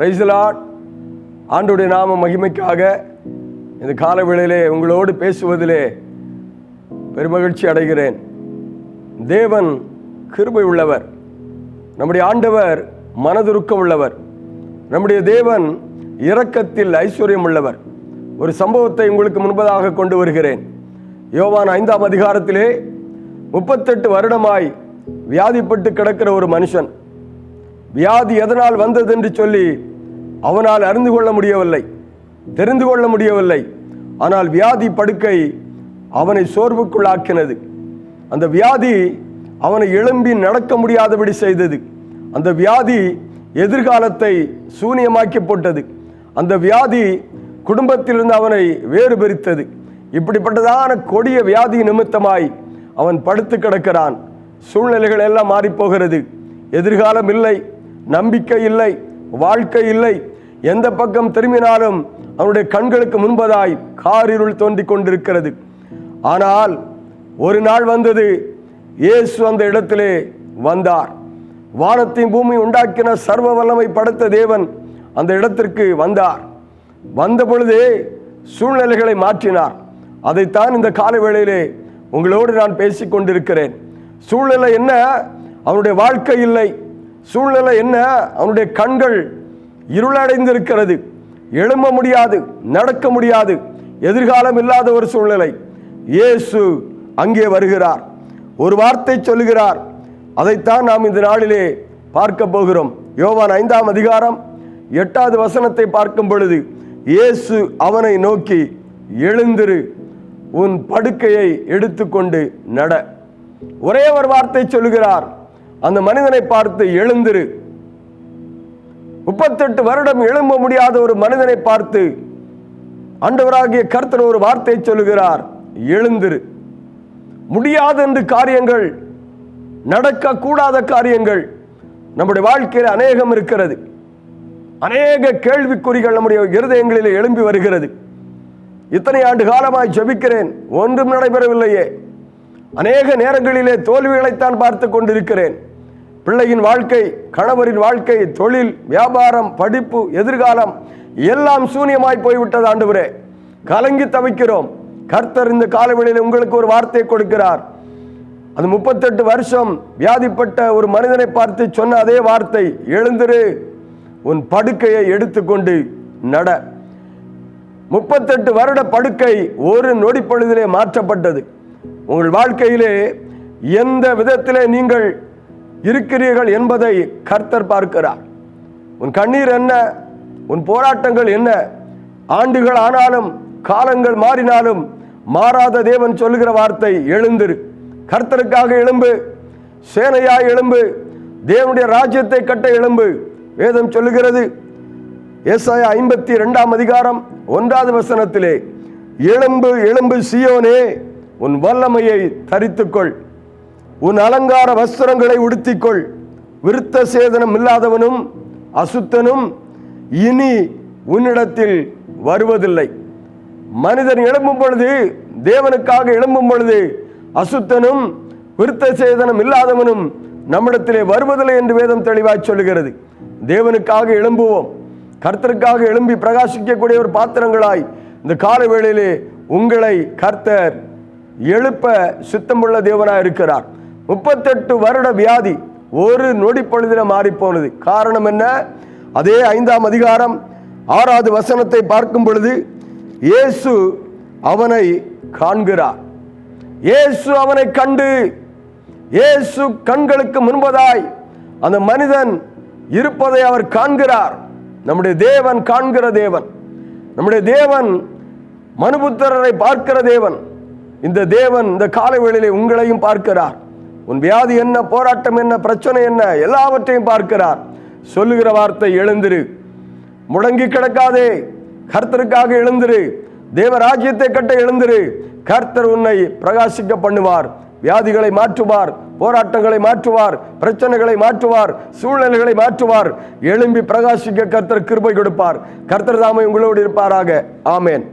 பிரைசலாட் ஆண்டுடைய நாம மகிமைக்காக இந்த காலவேளையிலே உங்களோடு பேசுவதிலே பெருமகிழ்ச்சி அடைகிறேன். தேவன் கிருபை உள்ளவர். நம்முடைய ஆண்டவர் மனதுருக்கம் உள்ளவர். நம்முடைய தேவன் இரக்கத்தில் ஐஸ்வர்யம் உள்ளவர். ஒரு சம்பவத்தை உங்களுக்கு முன்பதாக கொண்டு வருகிறேன். யோவான் ஐந்தாம் அதிகாரத்திலே முப்பத்தெட்டு வருடமாய் வியாதிப்பட்டு கிடக்கிற ஒரு மனுஷன். வியாதி எதனால் வந்தது என்று சொல்லி அவனால் அறிந்து கொள்ள முடியவில்லை தெரிந்து கொள்ள முடியவில்லை. ஆனால் வியாதி படுக்கை அவனை சோர்வுக்குள்ளாக்கினது. அந்த வியாதி அவனை எழும்பி நடக்க முடியாதபடி செய்தது. அந்த வியாதி எதிர்காலத்தை சூனியமாக்கி போட்டது. அந்த வியாதி குடும்பத்திலிருந்து அவனை வேறு பிரித்தது. இப்படிப்பட்டதான கொடிய வியாதி நிமித்தமாய் அவன் படுத்து கிடக்கிறான். சூழ்நிலைகள் எல்லாம் மாறிப்போகிறது எதிர்காலம் இல்லை நம்பிக்கை இல்லை வாழ்க்கை இல்லை. எந்த பக்கம் திரும்பினாலும் அவனுடைய கண்களுக்கு முன்பதாய் காரிருள் தோன்றிக் கொண்டிருக்கிறது. ஆனால் ஒரு நாள் வந்தது இயேசு அந்த இடத்திலே வந்தார். வானத்தையும் பூமி உண்டாக்கின சர்வ வல்லமை படைத்த தேவன் அந்த இடத்திற்கு வந்தார். வந்த பொழுதே சூழ்நிலைகளை மாற்றினார். அதைத்தான் இந்த கால வேளையிலே உங்களோடு நான் பேசிக் கொண்டிருக்கிறேன். சூழ்நிலை என்ன? அவனுடைய வாழ்க்கை இல்லை. சூழ்நிலை என்ன? அவனுடைய கண்கள் இருளடைந்திருக்கிறது. எழும்ப முடியாது நடக்க முடியாது. எதிர்காலம் இல்லாத ஒரு சூழ்நிலை. இயேசு அங்கே வருகிறார். ஒரு வார்த்தை சொல்லுகிறார். அதைத்தான் நாம் இந்த நாளிலே பார்க்க போகிறோம். யோவான் ஐந்தாம் அதிகாரம் எட்டாவது வசனத்தை பார்க்கும் பொழுது இயேசு அவனை நோக்கி எழுந்திரு உன் படுக்கையை எடுத்துக்கொண்டு நட. ஒரே ஒரு வார்த்தை சொல்லுகிறார். அந்த மனிதனை பார்த்து எழுந்திரு முப்பத்தெட்டு வருடம் எழும்ப முடியாத ஒரு மனிதனை பார்த்து ஆண்டவராகிய கர்த்தர் ஒரு வார்த்தை சொல்லுகிறார் எழுந்திரு. முடியாதென்று காரியங்கள் நடக்கக்கூடாத காரியங்கள் நம்முடைய வாழ்க்கையில் அநேகம் இருக்கிறது. அநேக கேள்விக்குறிகள் நம்முடைய இருதயங்களில் எழும்பி வருகிறது. இத்தனை ஆண்டு காலமாய் ஜபிக்கிறேன் ஒன்றும் நடைபெறவில்லையே. அநேக நேரங்களிலே தோல்விகளைத்தான் பார்த்து கொண்டிருக்கிறேன். பிள்ளையின் வாழ்க்கை கணவரின் வாழ்க்கை தொழில் வியாபாரம் படிப்பு எதிர்காலம் எல்லாம் சூனியமாய் போய்விட்டது ஆண்டவரே. கலங்கி தவிக்கிறோம். கர்த்தர் இந்த காலவெளியில் உங்களுக்கு ஒரு வார்த்தை கொடுக்கிறார். அது முப்பத்தெட்டு வருஷம் வியாதிப்பட்ட ஒரு மனிதனை பார்த்து சொன்ன அதே வார்த்தை எழுந்திரு உன் படுக்கையை எடுத்துக்கொண்டு நட. முப்பத்தெட்டு வருட படுக்கை ஒரு நொடி பொழுதிலே மாற்றப்பட்டது. உங்கள் வாழ்க்கையிலே எந்த விதத்திலே நீங்கள் இருக்கிறீர்கள் என்பதை கர்த்தர் பார்க்கிறார். உன் கண்ணீர் என்ன? உன் போராட்டங்கள் என்ன? ஆண்டுகள் ஆனாலும் காலங்கள் மாறினாலும் மாறாத தேவன் சொல்லுகிற வார்த்தை எழுந்திரு. கர்த்தருக்காக எழும்பு. சேனையாய் எழும்பு. தேவனுடைய ராஜ்யத்தை கட்ட எழும்பு. வேதம் சொல்லுகிறது ஏசாயா ஐம்பத்தி ரெண்டாம் அதிகாரம் ஒன்றாவது வசனத்திலே எழும்பு எழும்பு சியோனே உன் வல்லமையை தரித்துக்கொள். உன் அலங்கார வஸ்திரங்களை உடுத்திக்கொள். விருத்த சேதனம் இல்லாதவனும் அசுத்தனும் இனி உன்னிடத்தில் வருவதில்லை. மனிதன் எழும்பும் பொழுது தேவனுக்காக எழும்பும் பொழுது அசுத்தனும் விருத்த சேதனம் இல்லாதவனும் நம்மிடத்திலே வருவதில்லை என்று வேதம் தெளிவாய் சொல்லுகிறது. தேவனுக்காக எழும்புவோம். கர்த்தருக்காக எழும்பி பிரகாசிக்கக்கூடிய ஒரு பாத்திரங்களாய் இந்த கால வேளையிலே உங்களை கர்த்தர் எழுப்ப சித்தமுள்ள தேவனாக இருக்கிறார். முப்பத்தெட்டு வருட வியாதி ஒரு நொடி பொழுதில காரணம் என்ன? அதே ஐந்தாம் அதிகாரம் ஆறாவது வசனத்தை பார்க்கும் பொழுது இயேசு அவனை காண்கிறார். இயேசு அவனை கண்டு இயேசு கண்களுக்கு முன்பதாய் அந்த மனிதன் இருப்பதை அவர் காண்கிறார். நம்முடைய தேவன் காண்கிற தேவன். நம்முடைய தேவன் மனுபுத்திரரை பார்க்கிற தேவன். இந்த தேவன் இந்த காலவேளையிலே உங்களையும் பார்க்கிறார். உன் வியாதி என்ன போராட்டம் என்ன பிரச்சனை என்ன எல்லாவற்றையும் பார்க்கிறார். சொல்லுகிற வார்த்தை எழுந்திரு. முடங்கி கிடக்காதே. கர்த்தருக்காக எழுந்திரு. தேவ ராஜ்யத்தை கட்ட எழுந்திரு. கர்த்தர் உன்னை பிரகாசிக்க பண்ணுவார். வியாதிகளை மாற்றுவார் போராட்டங்களை மாற்றுவார் பிரச்சனைகளை மாற்றுவார் சூழ்நிலைகளை மாற்றுவார். எழும்பி பிரகாசிக்க கர்த்தர் கிருபை கொடுப்பார். கர்த்தர் தாமை உங்களோடு இருப்பாராக. ஆமேன்.